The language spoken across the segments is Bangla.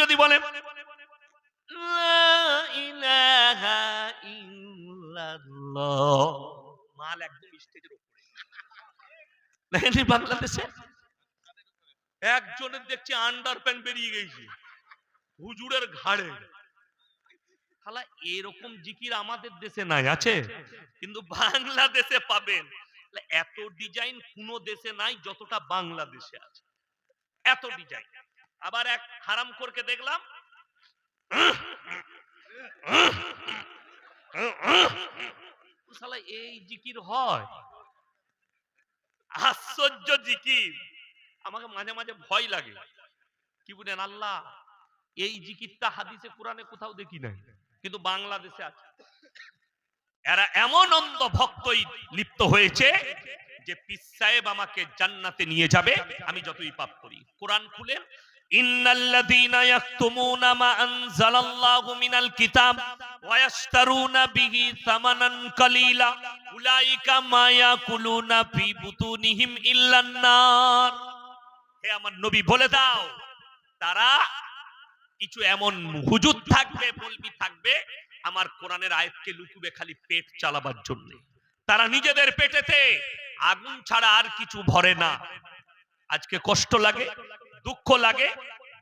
যদি বলেন লা ইলাহা ইল্লাল্লাহ। মাল একদম স্টেজের উপরে। দেখেনি বাংলাদেশে একজনের দেখছি আন্ডার প্যান্ট বেরিয়ে গেছে হুজুরের ঘাড়ে। খালা এরকম জিকির আমাদের দেশে নাই আছে? কিন্তু বাংলাদেশে পাবেন। এত ডিজাইন কোন দেশে নাই যতটা বাংলাদেশে আছে। এত ডিজাইন আবার এক হারাম করকে দেখলাম এই জিকির হয়। আশ্চর্য জিকির। আমাকে মাঝে মাঝে ভয় লাগে। কি বলেন আল্লাহ? এই জিকিরটা হাদিসে, কোরআনে কোথাও দেখি নাই, কিন্তু বাংলাদেশে আছে। এরা এমন অন্ধ ভক্তই লিপ্ত হয়েছে যে পিস সাহেব আমাকে জান্নাতে নিয়ে যাবে, আমি যতই পাপ করি। কোরআন খুলেন ইন্নাল্লাযীনা ইয়াকতুমুনা মা আনজালাল্লাহু মিনাল কিতাব ওয়া ইয়াশতারুনা বিহি সামানান কালীলা, উলাইকা মা ইয়াকুলুনা হে আমার নবী, বলে দাও, তারা কিছু এমন হুজুর থাকবে বলবি থাকবে আমার কোরআনের আয়াতকে লুকুবে খালি পেট চালাবার জন্য। তারা নিজেদের পেটেতে আগুন ছাড়া আর কিছু ভরে না। আজকে কষ্ট লাগে দুঃখ লাগে,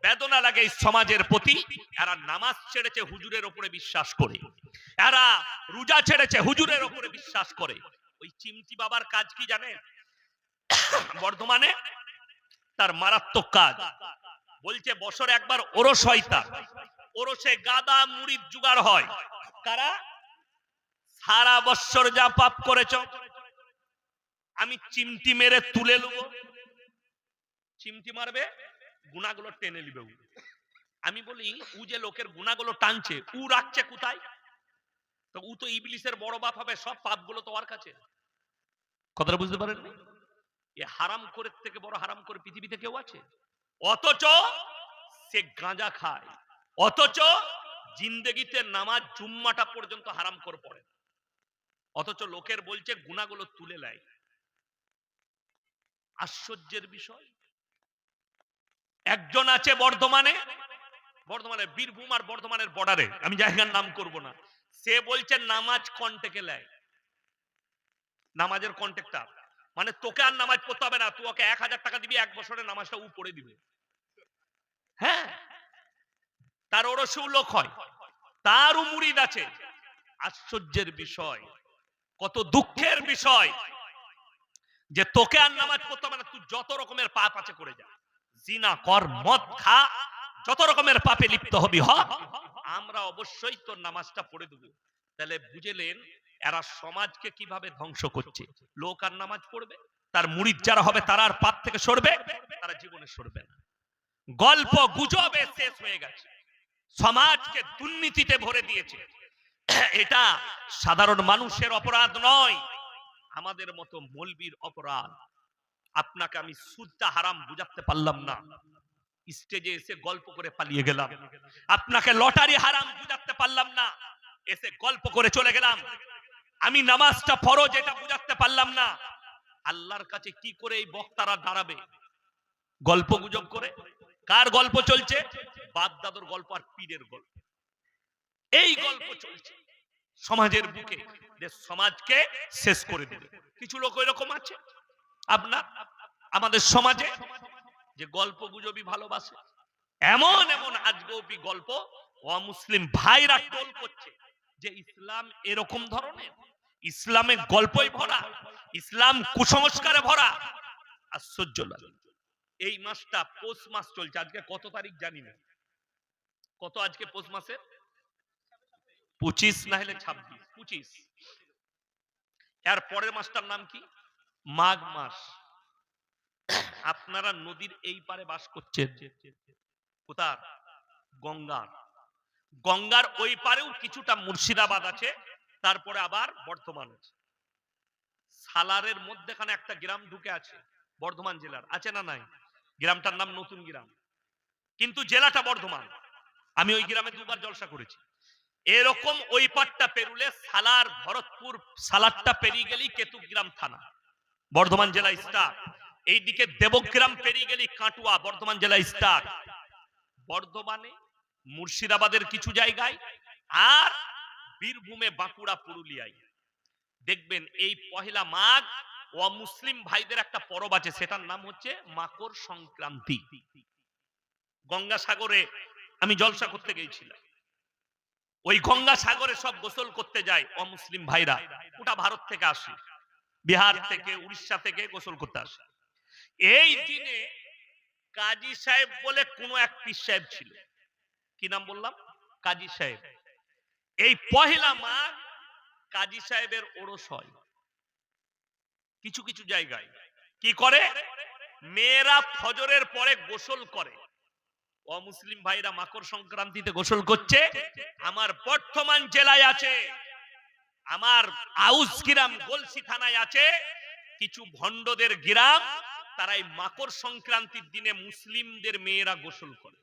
বেদনা লাগে এই সমাজের প্রতি। এরা নামাজ ছেড়েছে হুজুরের উপরে বিশ্বাস করে। এরা রোজা ছেড়েছে হুজুরের উপরে বিশ্বাস করে। ওই চিমটি বাবার কাজ কি জানেন? বর্ধমানে তার মারাত্মক কাজ। বলছে, বছরে একবার ওরস হয় তার। ওরসে গাদা মুড়ির জুগার হয়। কারা সারা বছর যা পাপ করেছ, আমি চিমটি মেরে তুলে নেব চিমটি মারবে? গুণাগুলো টেনে নিবে উ। আমি বলি, উ যে লোকের গুণাগুলো টানছে, উ রাখছে কোথায়? তো উ তো ইবলিসের বড় বাপ হবে, সব পাপগুলো তো ওর কাছে। কথাটা বুঝতে পারেননি? এ হারাম করে থেকে বড় হারাম করে পৃথিবীতে কেউ আছে? অথচ সে গাঁজা খায়। অথচ জিন্দগিতে নামাজ জুম্মাটা পর্যন্ত হারাম করে পড়ে। অথচ লোকের বলছে, গুণাগুলো তুলে নেয়। আশ্চর্যের বিষয়। একজন আছে বর্ধমানে বর্ধমানে, বীরভূম আর বর্ধমানের বর্ডারে আমি জায়গার নাম করব না। সে বলছে, নামাজ কন্টেকে নেয় নামাজের কন্টেক্টার মানে তোকে আর নামাজ পড়তে হবে না, তুই ওকে এক হাজার টাকা দিবি, এক বছরের নামাজটা উ পড়ে দিবে। হ্যাঁ? তার ওরসেও লোক হয়। তারও মুরিদ আছে। আশ্চর্যের বিষয়। কত দুঃখের বিষয়। যে তোকে আর নামাজ পড়তে হবে না, তুই যত রকমের পাপ আছে করে যা। জিনা, কর, মদ খা, যত রকমের পাপে লিপ্ত হবি হ। আমরা অবশ্যই তোর নামাজটা পড়ে দেবো। তাহলে বুঝেলেন, এরা সমাজকে কীভাবে ধ্বংস করছে? লোক আর নামাজ পড়বে, তার মুড়িদ যারা হবে তারা আর পাপ থেকে সরবে, তারা জীবনে সরবে না। গল্প গুজবে শেষ হয়ে গেছে। সমাজকে দুর্নীতিতে ভরে দিয়েছে। এটা সাধারণ মানুষের অপরাধ নয়, আমাদের মতো মলবির অপরাধ। আপনাকে আমি সুদটা হারাম বুঝাতে পারলাম না। স্টেজে এসে গল্প করে পালিয়ে গেলাম। আপনাকে লটারি হারাম বুঝাতে পারলাম না। এসে গল্প করে চলে গেলাম। আমি নামাজটা ফরজ, এটা বুঝাতে পারলাম না। আল্লাহর কাছে কি করে এই বক্তারা দাঁড়াবে? গল্প গুজব করে? কার গল্প চলছে? বাপ দাদুর গল্প আর পীরের গল্প। এই গল্প চলছে সমাজের বুকে। সমাজকে শেষ করে দেবে। কিছু লোক এরকম আছে? আপনার আমাদের সমাজে যে গল্প গুজবই ভালোবাসে, এমন এমন আজগবি গল্প অমুসলিম ভাইরা টোল করছে যে ইসলাম এরকম ধরনের, ইসলামের গল্পই ভরা, ইসলাম কুসংস্কারে ভরা। আশ্চর্য এই মাসটা পৌষ মাস চলছে, আজকে কত তারিখ জানি না। কত আজকে পৌষ মাসে পঁচিশ না হলে ছাব্বিশ, পঁচিশ। এর পরের মাসটার নাম কি? মাঘ মাস। আপনারা নদীর এই পারে বাস করছেন। কোথার? গঙ্গার। গঙ্গার ওই পারেও কিছুটা মুর্শিদাবাদ আছে, তারপরে আবার বর্ধমান আছে। সালারের মধ্যেখানে একটা গ্রাম ঢুকে আছে, বর্ধমান জেলার। আছে না নাই? গ্রামটার নাম নতুন গ্রাম। কিন্তু জেলাটা বর্ধমান। আমি ওই গ্রামে দুবার জলসা করেছি। এরকম ওই পাটটা পেরুলে সালার, ভরতপুর সালারটা পেরিয়ে গেলেই কেতুগ্রাম থানা। বর্ধমান জেলা স্টার। এইদিকে দেবগ্রাম পেরিয়ে গেলি কাটুয়া, বর্ধমান জেলা স্টার। বর্ধমানে মুর্শিদাবাদের কিছু জায়গায় আর বীরভূমে বাঁকুড়া, পুরুলিয়ায়। দেখবেন এই পহেলা মাঘ অমুসলিম ভাইদের একটা পরব আছে, সেটার নাম হচ্ছে মাকর সংক্রান্তি। গঙ্গাসাগরে আমি জলসা করতে গিয়েছিলাম ওই গঙ্গা সাগরে সব গোসল করতে যায় অমুসলিম ভাইরা। ওটা ভারত থেকে আসে। বিহার থেকে, উড়িষ্যা থেকে গোসল করতে আসে। এই দিনে কাজী সাহেব বলে কোন এক পীর সাহেব ছিল। কি নাম বললাম? কাজী সাহেব। এই পহেলা মাঘ কাজী সাহেবের ওরস হয়। কিছু কিছু জায়গায়। কি করে? মেয়েরা ফজরের পরে গোসল করে। অমুসলিম ভাইরা মাকর সংক্রান্তিতে গোসল করছে। আমার বর্তমান জেলায় আছে। আমার আউস গ্রাম গলসি থানায় আছে, কিছু ভণ্ডদের গ্রাম তারা এই মাকর সংক্রান্তির দিনে মুসলিমদের মেয়েরা গোসল করে।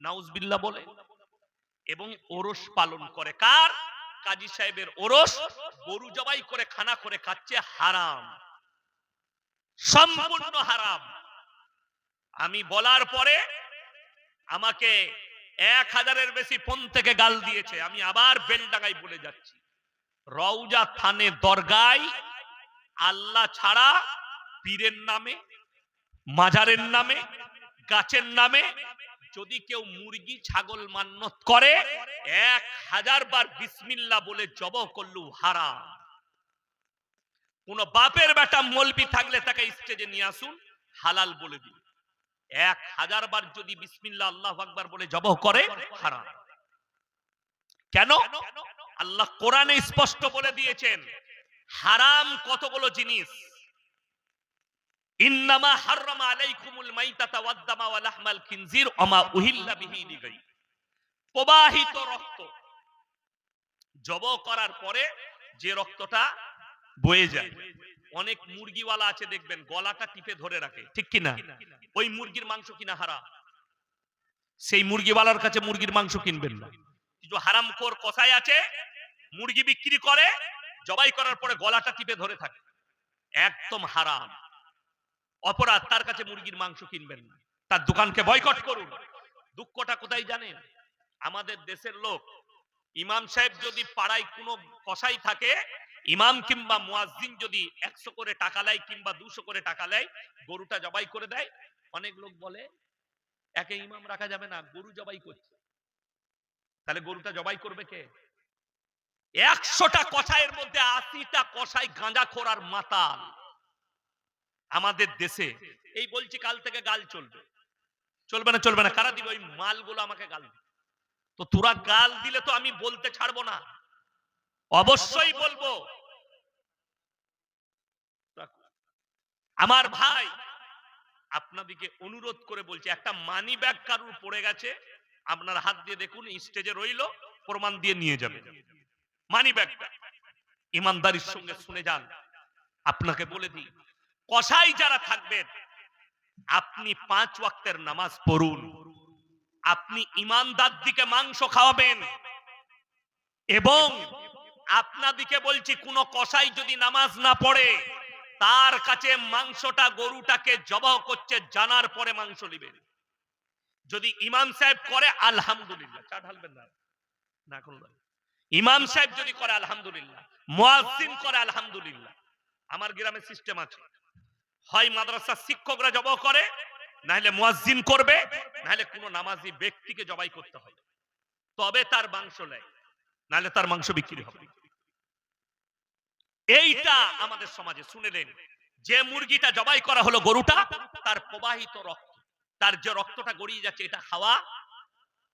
নাউজবিল্লা বলে। এবং ওরস পালন করে। কার? কাজী সাহেবের ওরস, গরু জবাই করে, খানা করে খাচ্ছে, হারাম। সম্পূর্ণ হারাম। আমি বলার পরে আমাকে এক হাজারের বেশি ফোন থেকে গাল দিয়েছে। আমি আবার বেলডাঙ্গায় বলে যাচ্ছি। রওজা থানে দরগায় আল্লাহ ছাড়া পীরের নামে, মাজারের নামে, গাছের নামে যদি কেউ মুরগি, ছাগল মান্যত করে, এক হাজার বার বিসমিল্লা বলে জব করলু হারাম। কোন বাপের বেটা মলবি থাকলে তাকে স্টেজে নিয়ে আসুন, হালাল বলে দিন। এক হাজার বার যদি বিসমিল্লা আল্লাহ আকবার বলে জবহ করে, হারাম। কেন? আল্লাহ কোরআনে স্পষ্ট বলে দিয়েছেন, হারাম কতগুলো জিনিস? জব করার পরে যে রক্তটা বয়ে যায়। অনেক মুরগিওয়ালা আছে দেখবেন, গলাটা টিপে ধরে রাখে, ঠিক কি না? ওই মুরগির মাংস কিনা হারাম? সেই মুরগিওয়ালার কাছে মুরগির মাংস কিনবেন না। কিছু হারামখোর কষাই আছে? মুরগি বিক্রি করে, জবাই করার পরে গলাটা টিপে ধরে থাকে। একদম হারাম। অপরাধ, তার কাছে মুরগির মাংস কিনবেন না। তার দোকানকে বয়কট করুন। দুঃখটা কোথায় জানেন? আমাদের দেশের লোক, ইমাম সাহেব যদি পাড়ায় কোনো কসাই থাকে, ইমাম কিংবা মুয়াজ্জিন যদি একশো করে টাকা নেয় কিংবা দুশো করে টাকা নেয় গরুটা জবাই করে দেয়, অনেক লোক বলে, একে ইমাম রাখা যাবে না, গরু জবাই করছে। তাহলে গরুটা জবাই করবে কে? একশোটা কষাইয়ের মধ্যে আশিটা কষাই গাঁজা খোরার মাতাল। আমাদের দেশে এই বলছি কাল থেকে গাল চলবে। চলবে না চলবে না, কারা দিবে? ওই মালগুলো আমাকে গাল দিবে। তো তোরা গাল দিলে তো আমি বলতে ছাড়বো না। অবশ্যই বলব। আমার ভাই আপনাদিকে অনুরোধ করে বলছি, একটা মানি ব্যাগ কারুর পড়ে গেছে? আপনার হাত দিয়ে দেখুন স্টেজে রইল, প্রমাণ দিয়ে নিয়ে যাবে। মানি ব্যাগটা ইমানদারির সঙ্গে শুনে যান। আপনাকে বলে দিই, কসাই যারা থাকবেন, আপনি পাঁচ ওয়াক্তের নামাজ পড়ুন। আপনি ইমানদার দিকে মাংস খাওয়াবেন। এবং আপনাদিকে বলছি, কোন কসাই যদি নামাজ না পড়ে, তার কাছে মাংসটা, গরুটাকে জবাহ করছে, জানার পরে মাংস নিবেন। যদি ইমাম সাহেব করে, আলহামদুলিল্লাহ। চা ঢালবেন না। না এখন ইমাম সাহেব যদি করে, আলহামদুলিল্লাহ। মুয়াজ্জিন করে, আলহামদুলিল্লাহ। আমার গ্রামে সিস্টেম আছে। হয় মাদ্রাসার শিক্ষকরা জবাহ করে, নাহলে মুয়াজ্জিন করবে, নাহলে কোনো নামাজি ব্যক্তিকে জবাই করতে হয়। তবে তার মাংস নেয়, নাহলে তার মাংস বিক্রি হবে। এইটা আমাদের সমাজে শুনেলেন যে মুরগিটা জবাই করা হলো গরুটা, তার প্রবাহিত রক্ত তার যে রক্তটা গড়িয়ে যাচ্ছে, এটা খাওয়া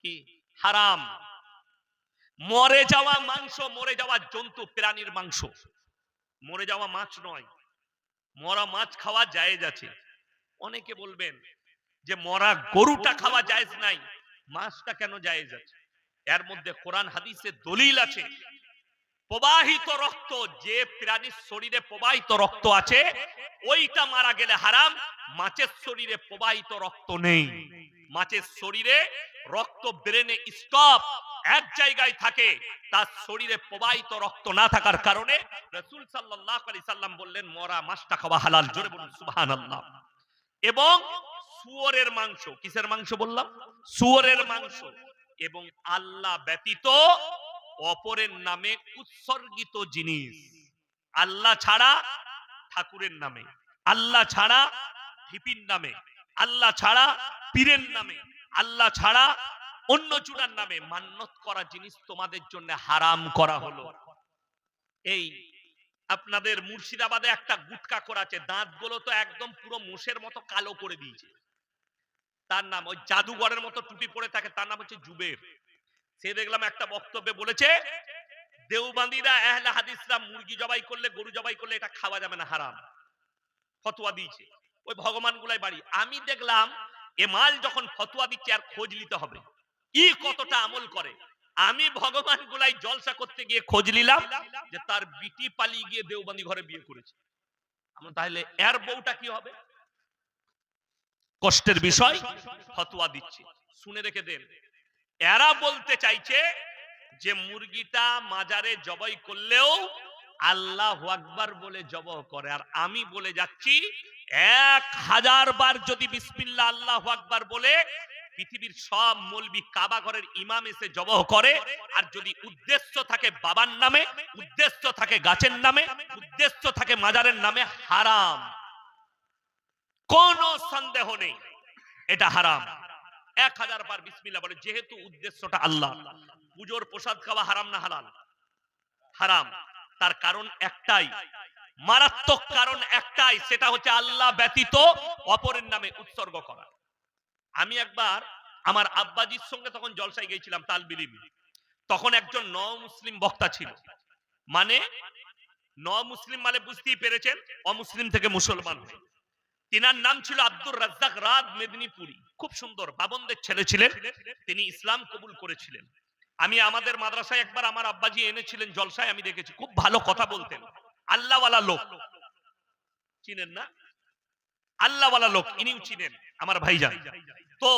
কি? হারাম। মরে যাওয়া মাংস, মরে যাওয়া জন্তু, প্রাণীর মাংস। মরে যাওয়া মাছ নয়। মরা মাছ খাওয়া জায়েজ আছে। অনেকে বলবেন যে মরা গরুটা খাওয়া জায়েজ নাই, মাছটা কেন জায়েজ আছে? এর মধ্যে কোরআন, হাদিসে দলিল আছে। প্রবাহিত রক্ত, যে প্রাণীর শরীরে প্রবাহিত রক্ত আছে, ওইটা মারা গেলে হারাম, মাছের শরীরে প্রবাহিত রক্ত নেই। মাছের শরীরে রক্ত ব্রেনে স্টপ এক জায়গায় থাকে, তার শরীরে প্রবাহিত রক্ত না থাকার কারণে রসুল সাল্লাহ সাল্লাম বললেন, মরা মাছটা খাওয়া হালাল। জোরে বলুন, সুবহানাল্লাহ। এবং শুয়োরের মাংস, কিসের মাংস বললাম? শুয়োরের মাংস। এবং আল্লাহ ব্যতীত অপরের নামে উৎসর্গিত জিনিস। আল্লাহ ছাড়া ঠাকুরের নামে। আল্লাহ ছাড়া ঢিপির নামে। আল্লাহ ছাড়া পীরের নামে। আল্লাহ ছাড়া অন্য চূড়ার নামে। মান্যত করা জিনিস তোমাদের জন্য হারাম করা হলো। এই আপনাদের মুর্শিদাবাদে একটা গুটকা করাছে দাঁতগুলো তো একদম পুরো মোষের মতো কালো করে দিয়েছে। তার নাম ওই জাদুঘরের মতো টুপি পরে থাকে। তার নাম হচ্ছে জুবের। সে দেখলাম একটা বক্তব্যে বলেছে, দেওবান্দিরা এহলে হাদিসরা মুরগি জবাই করলে, গরু জবাই করলে এটা খাওয়া যাবে না, হারাম। ফতোয়া দিয়েছে। ওই ভগবান গুলাই বাড়ি। আমি দেখলাম, এ মাল যখন ফতোয়া দিচ্ছে আর খোঁজ নিতে হবে, ই কতটা আমল করে। আমি ভগবান গুলাই জলসা করতে গিয়ে খোঁজ নিলাম যে তার বিটি পালিয়ে গিয়ে দেওবান্দি ঘরে বিয়ে করেছে। আমরা তাহলে এর বউটা কি হবে? কষ্টের বিষয়, ফতোয়া দিচ্ছে। শুনে রেখে দেন এরা বলতে চাইছে যে মুরগিটা মাজারে জবাই করলেও আল্লাহ আকবার বলে জবহ করে। আর আমি বলে যাচ্ছি, এক হাজার বার যদি বিসমিল্লা আল্লাহ আকবার বলে, পৃথিবীর সব মলবি কাবা ঘরের ইমাম এসে জবহ করে। আর যদি উদ্দেশ্য থাকে বাবার নামে, উদ্দেশ্য থাকে গাছের নামে, উদ্দেশ্য থাকে মাজারের নামে, হারাম। কোন সন্দেহ নেই, এটা হারাম। এক হাজার বার বিসমিল্লা বলে, যেহেতু উদ্দেশ্যটা আল্লাহ। পুজোর প্রসাদ খাওয়া হারাম না হালাল? হারাম। তার কারণ একটাই। মারাত্মক কারণ একটাই, সেটা হচ্ছে আল্লাহ ব্যতীত অপরের নামে উৎসর্গ করা। আমি একবার আমার আব্বাজির সঙ্গে তখন জলসায় গিয়েছিলাম, তালবিলিম। তখন একজন ন মুসলিম বক্তা ছিল। মানে ন মুসলিম মানে বুঝতেই পেরেছেন, অমুসলিম থেকে মুসলমান হয়ে। তিনার নাম ছিল আব্দুর রাজ্জাক রাত মেদিনীপুরি। খুব সুন্দর, বাবনদের ছেলে ছিলেন, তিনি ইসলাম কবুল করেছিলেন। আমি আমাদের মাদ্রাসায় একবার আমার আব্বাজি এনেছিলেন জলসায়, আমি দেখেছি, খুব ভালো কথা বলতেন। আল্লাহওয়ালা লোক। চিনেন না? আল্লাহওয়ালা লোক, ইনিও চিনেন, আমার ভাইজান। তো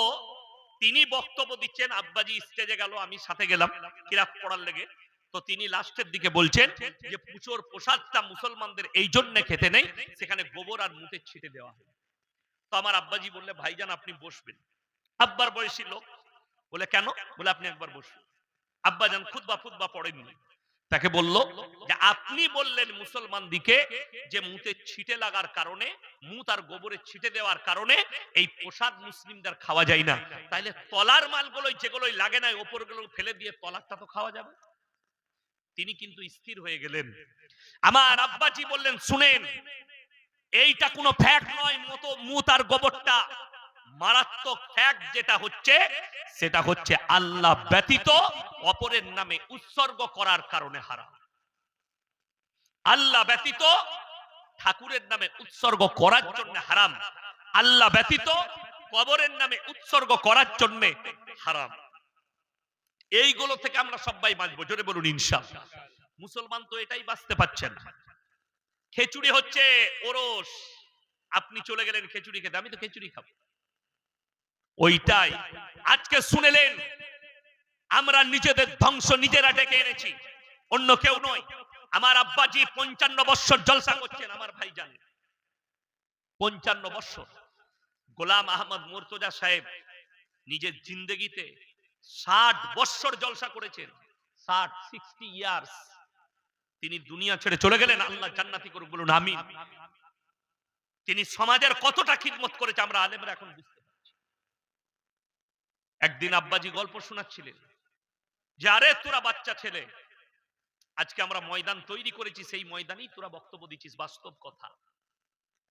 তিনি বক্তব্য দিচ্ছেন, আব্বাজি স্টেজে গেল, আমি সাথে গেলাম কিরাত পড়ার লেগে। তো তিনি লাস্টের দিকে বলছেন যে, পুজোর প্রসাদটা মুসলমানদের এই জন্য খেতে নেই, সেখানে গোবর আর মুতে ছিটে দেওয়া হয়। তো আমার আব্বাজি বললে, ভাইজান, আপনি বসবেন। আব্বার বয়সী লোক বলে, কেন? বলে, আপনি একবার বসুন। আব্বাজান খুদবা ফুদবা পড়েননি। তাকে বলল যে, আপনি বললেন মুসলমান দিকে যে মুতে ছিটে লাগার কারণে মুত আর গোবরে ছিটে দেওয়ার কারণে এই প্রসাদ মুসলিমদের খাওয়া যায় না। তাইলে তলার মালগুলোই যেগুলোই লাগে না ওপরগুলো ফেলে দিয়ে তলারটা তো খাওয়া যাবে। তিনি কিন্তু স্থির হয়ে গেলেন। আমার আব্বাজি বললেন, শুনেন, এইটা কোনো ফ্যাক্ট নয়, মতো, মুত আর গোবরটা। মারাত্মক ফ্যাক্ট যেটা হচ্ছে, সেটা হচ্ছে আল্লাহ ব্যতীত অপরের নামে উৎসর্গ করার কারণে হারাম। আল্লাহ ব্যতীত ঠাকুরের নামে উৎসর্গ করার জন্য হারাম। আল্লাহ ব্যতীত কবরের নামে উৎসর্গ করার জন্য হারাম। এইগুলো থেকে আমরা সবাই বাঁচবো। জোরে বলুন ইনশা মুসলমান তো এটাই বাঁচতে পাচ্ছেন খেচুড়ি হচ্ছে ওরস। আপনি চলে গেলেন খেচুড়ি খেতে। আমি তো খেচুড়ি খাব। ওইটাই। আজকে শুনেলেন, আমরা নিজেদের ধ্বংস নিজেরা ডেকে এনেছি। অন্য কেউ নয়। আমার আব্বাজি পঞ্চান্ন বৎসর জলসা করছেন, আমার ভাই জানে পঞ্চান্ন বৎসর গোলাম আহমদ মোর্তজা সাহেব নিজের জিন্দগিতে ষাট বৎসর জলসা করেছেন। ষাট, সিক্সটি ইয়ার্স। তিনি দুনিয়া ছেড়ে চলে গেলেন, আল্লাহ জান্নাতি করুক বলুন আমি তিনি সমাজের কতটা খিদমত করেছে, আমরা আলেমরা এখন বুঝতে পারছি। একদিন আব্বাজি গল্প শোনাচ্ছিলেন যে, আরে, তোরা বাচ্চা ছেলে, আজকে আমরা ময়দান তৈরি করেছি, সেই ময়দানেই তোরা বক্তব্য দিচ্ছিস, বাস্তব কথা।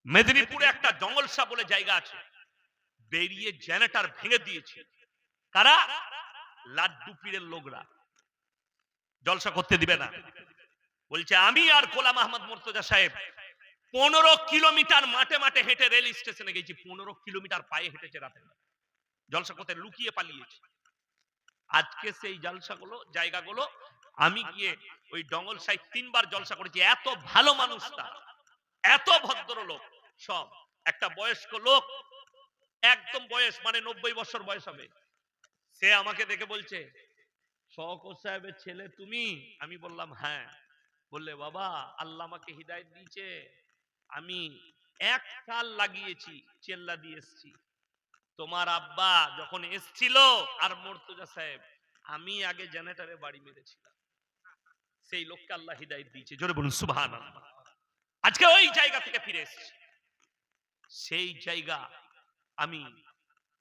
মেদিনীপুরে একটা জঙ্গলসা বলে জায়গা আছে, বেরিয়ে জেনেটার ভেঙে দিয়েছে। কারা লাড্ডু পীরের লোকরা। জলসা করতে দিবে না। বলছে, আমি আর গোলাম আহমদ মোর্তজা সাহেব পনেরো কিলোমিটার মাঠে মাঠে হেঁটে রেল স্টেশনে গেছি। পনেরো কিলোমিটার পায়ে হেঁটেছে রাতে। জলসা করতে লুকিয়ে পালিয়েছে। আজকে সেই জলসাগুলো, জায়গাগুলো, আমি গিয়ে ওই ডঙ্গল সাহেব তিনবার জলসা করেছি। এত ভালো মানুষ তার এত ভদ্র লোক সব। একটা বয়স্ক লোক, একদম বয়স মানে নব্বই বছর বয়স হবে। সে আমাকে দেখে বলছে, শওকত সাহেবের ছেলে তুমি? আমি বললাম হ্যাঁ। বললে, বাবা, আল্লাহ আমাকে হৃদায়ত দিয়েছে। আমি এক কাল লাগিয়েছি, চেল্লা দিয়ে এসছি। তোমার আব্বা যখন এসছিল আর মর্তুজা সাহেব, আমি আগে জেনারেটরে বাড়ি মেরেছিলাম। সেই লোককে আল্লাহ হিদায়ত দিয়েছে। জোরে বলুন সুবহান আজকে ওই জায়গা থেকে ফিরে এসেছি। সেই জায়গা আমি,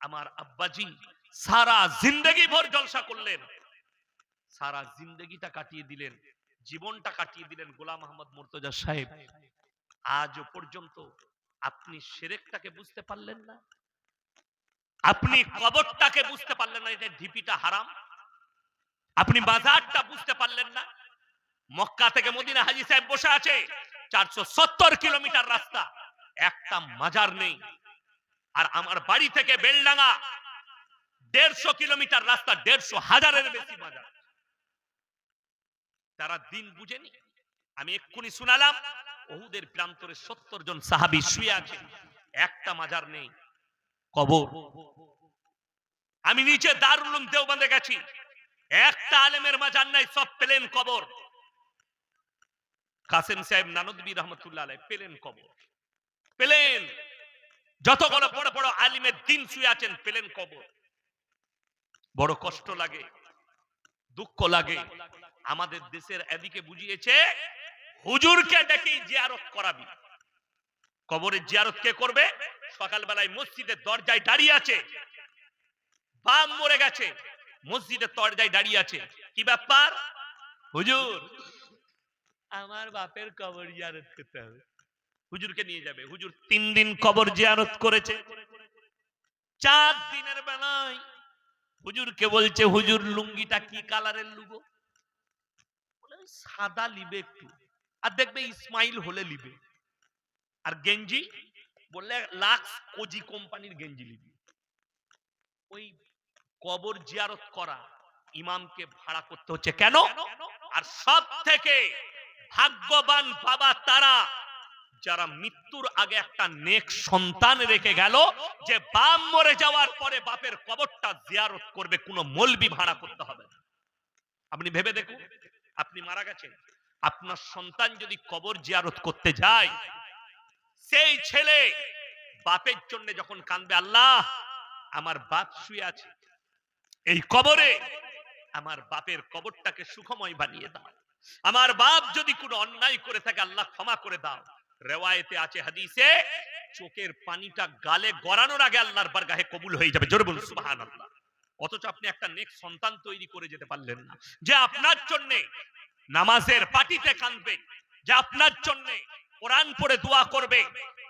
আমার আব্বাজি সারা জিন্দগি ভর জলসা করলেন। সারা জিন্দগিটা কাটিয়ে দিলেন। জীবনটা কাটিয়ে দিলেন গোলাম আহমদ মুর্তজা সাহেব। আজও পর্যন্ত আপনি সেরেকটাকে বুঝতে পারলেন না? আপনি কবরটাকে বুঝতে পারলেন না এটা ঢিপিটা হারাম? আপনি বাজারটা বুঝতে পারলেন না? মক্কা থেকে মদিনা হাজি সাহেব বসে আছে, চারশো সত্তর কিলোমিটার রাস্তা। একটা মাজার নেই। আর আমার বাড়ি থেকে বেলডাঙ্গা দেড়শো কিলোমিটার রাস্তা, দেড়শো হাজারের বেশি মাজার তারা দিন বুঝেনি। আমি এক্ষুনি শুনালাম, ওহুদের প্রান্তরে সত্তর জন সাহাবি শুয়ে আছে একটা মাজার নেই, কবর। আমি নিচে দারুল উলুম দেওবন্দে গেছি। একটা আলেমের মাজার নাই, সব পেলেন কবর। কাসেম সাহেব নানদবী রহমতুল্লাহ আলাই পেলেন কবর। পেলেন। যতগুলো বড় বড় আলিমের দিন শুয়ে আছেন, পেলেন কবর। বড় কষ্ট লাগে, দুঃখ লাগে। আমাদের দেশের এদিকে বুঝিয়েছে, হুজুরকে ডেকে জিয়ারত করাবি। কবরের জিয়ারত কে করবে? সকালবেলায় মসজিদের দরজায় দাঁড়িয়ে আছে। বাম মরে গেছে মসজিদের দরজায় দাঁড়িয়ে আছে। কি ব্যাপার? হুজুর, আমার বাপের কবর জিয়ারত করতে হবে। হুজুরকে নিয়ে যাবে। হুজুর তিন দিন কবর জিয়ারত করেছে। চার দিনের বেলায় হুজুরকে বলছে, হুজুর, লুঙ্গিটা কি কালারের লুগো? সাদা লিবে একটু। আর দেখবে ইসমাইল হলে লিবে। আর গেঞ্জি বললে, লাক্স কোজি কোম্পানির গেঞ্জি লিবি। ওই কবর জিয়ারত করা ইমামকে ভাড়া করতে হচ্ছে। কেন? আর সব থেকে ভাগ্যবান বাবা তারা যারা মৃত্যুর আগে একটা নেক সন্তান রেখে গেল, যে বাপ মরে যাওয়ার পরে বাপের কবরটা জিয়ারত করবে, কোনো মলবি ভাড়া করতে হবে না। আপনি ভেবে দেখুন, আপনি মারা গেছেন, আপনার সন্তান যদি কবর জিয়ারত করতে যায়, সেই ছেলে বাপের জন্য যখন কান্দবে আল্লাহ, আমার বাপ শুয়ে আছে, এই কবরে আমার বাপের কবরটাকে সুখময় বানিয়ে দাও। আমার বাপ যদি কোনো অন্যায় করে থাকে, আল্লাহ ক্ষমা করে দাও। রেওয়ায়েতে আছে হাদিসে, চোখের পানিটা গালে গড়ানোর আগে আল্লাহর বারগাহে কবুল হয়ে যাবে। জোরে বলুন, সুবহানাল্লাহ। অথচ আপনি একটা নেক সন্তান তৈরি করে যেতে পারলেন না। যে আপনার জন্য নামাজের পাটিতে কাঁদবে, যে আপনার জন্য কোরআন পড়ে দোয়া করবে,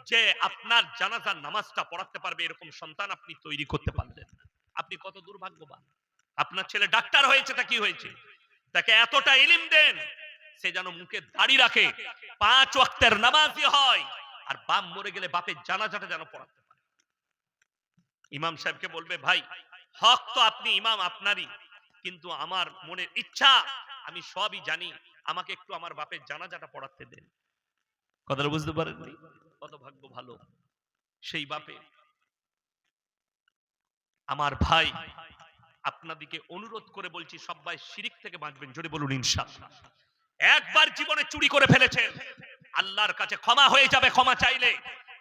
যে আপনার জানাজার নামাজটা পড়াতে পারবে, এরকম সন্তান আপনি তৈরি করতে পারলেন। আপনি কত দুর্ভাগ্যবান। আপনার ছেলে ডাক্তার হয়েছে তা কি হয়েছে? তাকে এতটা ইলিম দেন সে যেন মুখে দাড়ি রাখে। পাঁচ ওয়াক্তের নামাজি হয়। আর বাপ মরে গেলে বাপের জানাজাটা যেন পড়াতে পারে। ইমাম সাহেবকে বলবে, ভাই, হক তো আপনি, ইমাম আপনারই। কিন্তু আমার মনের ইচ্ছা, আমি সবই জানি। আমাকে একটু আমার বাপের জানাজাটা পড়াতে দেন। কথাটা বুঝতে পারেননি? কত ভাগ্য ভালো। সেই বাপে, আমার ভাই, আপনাদিকে অনুরোধ করে বলছি, সবাই শিরিক থেকে বাঁচবেন। জোরে বলুন, ইনশাআল্লাহ। একবার জীবনে চুরি করে ফেলেছেন আল্লাহর কাছে ক্ষমা হয়ে যাবে, ক্ষমা চাইলে।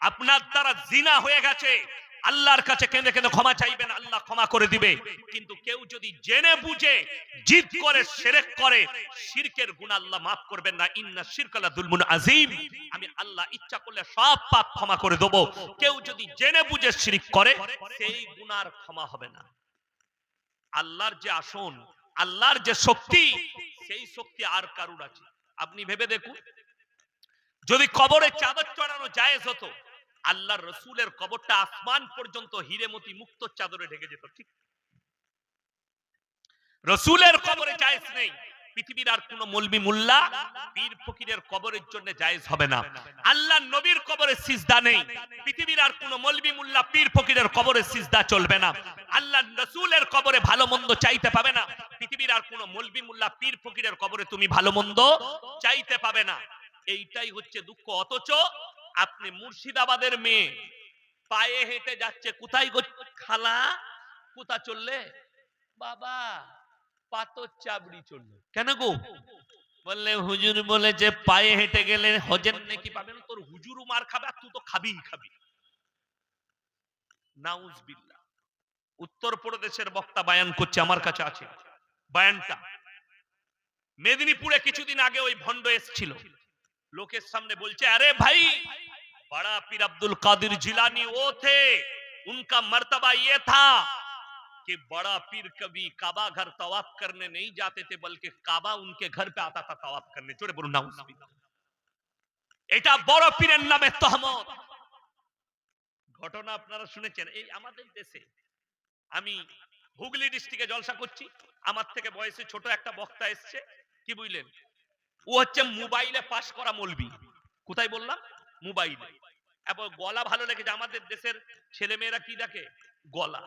আপনার দ্বারা জিনা হয়ে গেছে। আল্লাহর কাছে কেঁদে কেঁদে ক্ষমা চাইবেন, আল্লাহ ক্ষমা করে দিবে। কিন্তু কেউ যদি জেনে বুঝে, জিদ করে, সেরেক করে, শিরকের গুণ আল্লাহ মাফ করবেন না। ইন্না শিরকালা দুলমুন আজিম আমি আল্লাহ ইচ্ছা করলে সব পাপ ক্ষমা করে দেবো। কেউ যদি জেনে বুঝে, শিরিক করে, সেই গুনার ক্ষমা হবে না। আল্লাহর যে আসন, আল্লাহর যে শক্তি সেই শক্তি আর কারুর আছে আপনি ভেবে দেখুন, যদি কবরে চাদর চড়ানো জায়েজ হতো, আল্লাহর রসুলের কবরটা আসমান পর্যন্ত হিরেমতি মুক্ত চাদরে ঢেকে যেত, ঠিক? রসুলের কবরে জায়েজ নেই। পৃথিবীর আর কোন মলবি মুল্লা পীর ফকিরের কবরের জন্য জায়েজ হবে না। আল্লাহ নবীর কবরে সিজদা নেই। পৃথিবীর আর কোন মলবি মুল্লা পীর ফকিরের কবরে সিজদা চলবে না। আল্লাহ রসুলের কবরে ভালো মন্দ চাইতে পাবে না। পৃথিবীর আর কোন মলবি মুল্লা পীর ফকিরের কবরে তুমি ভালো মন্দ চাইতে পাবে না। এইটাই হচ্ছে দুঃখ। অথচ আপনি মুর্শিদাবাদের মেয়ে, পায়ে হেঁটে যাচ্ছে, কোথায় খালা? কোথা চললে? বাবা পাতর চাবড়ি চলল। কেন গো? বললে, হুজুর বলেছে, পায়ে হেঁটে গেলে হজের নাকি পাবে না তোর। হুজুর মার খাবে তুই তো খাবি খাবি। নাউজ বিল্লা উত্তর প্রদেশের বক্তা বায়ান করছে, আমার কাছে আছে। বায়ানটা। মেদিনীপুরে কিছুদিন আগে ওই ভণ্ড এসছিল। লোকের সামনে বলছে, আরে ভাই, বড়া পীর আব্দুল কাদির জিলানি ও থে। উনকা মর্তবা ইয়ে থা। कि बड़ा पीर कभी काबा घर तवाफ करने नहीं जाते थे बल्कि काबा उनके घर पे आता था तवाफ करने চোরে বলুন না এটা বড় পীরের নামে তহমত ঘটনা আপনারা শুনেছেন এই আমাদের দেশে আমি হুগলি ডিস্ট্রিক্টে জলসা করছি আমার থেকে বয়সে ছোট একটা বক্তা এসছে কি বুঝলেন ও হচ্ছে মোবাইলে পাশ করা মলবি কোথায় বললাম মোবাইলে এবং গলা ভালো লেগেছে আমাদের দেশের ছেলে মেয়েরা কি দেখে গলা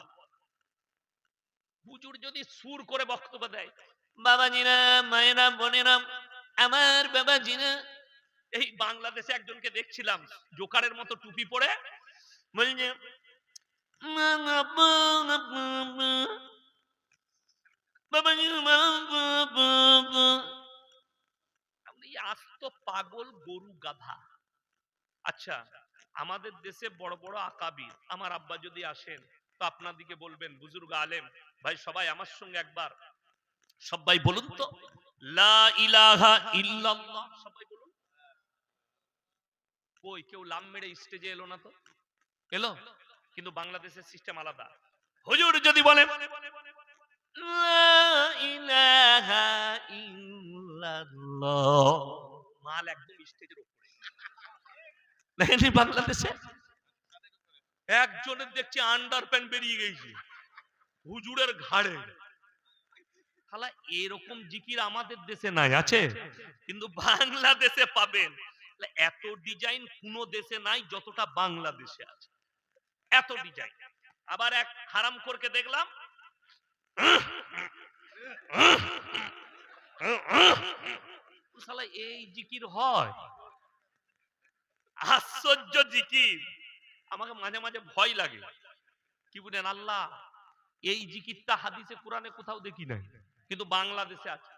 হুজুর যদি সুর করে বক্তব্য দেয়, বাবাজিরা, মায়েরা, বোনেরা, আমার বাবাজিরা। এই বাংলাদেশে একজনকে দেখছিলাম, জোকারের মতো টুপি পরে, বলছে আস্ত পাগল গরু গাধা। আচ্ছা আমাদের দেশে বড় বড় আকাবির, আমার আব্বা যদি আসেন তো আপনাদিকে বলবেন, বুজুর্গ আলেম, ভাই সবাই আমার সঙ্গে একবার। সবাই বলুন তো কই, কেউ লাম মেরে স্টেজে এলো না তো? এলো? কিন্তু বাংলাদেশের সিস্টেম আলাদা। হুজুর যদি বলেন মাল একদম স্টেজের উপরে বাংলাদেশে? একজনের দেখছি আন্ডার প্যান্ট বেরিয়ে গেছে। হুজুরের ঘাড়ে। খালা, এরকম জিকির আমাদের দেশে নাই, আছে? কিন্তু বাংলাদেশে পাবেন। এত ডিজাইন কোন দেশে নাই যতটা বাংলাদেশে আছে। এত ডিজাইন আবার এক হারাম করকে দেখলাম এই জিকির হয়। আশ্চর্য জিকির। আমাকে মাঝে মাঝে ভয় লাগে। কি বলেন, আল্লাহ, এই জিকিরটা হাদিসে, কোরআনে কোথাও দেখি নাই। কিন্তু বাংলাদেশে আছে।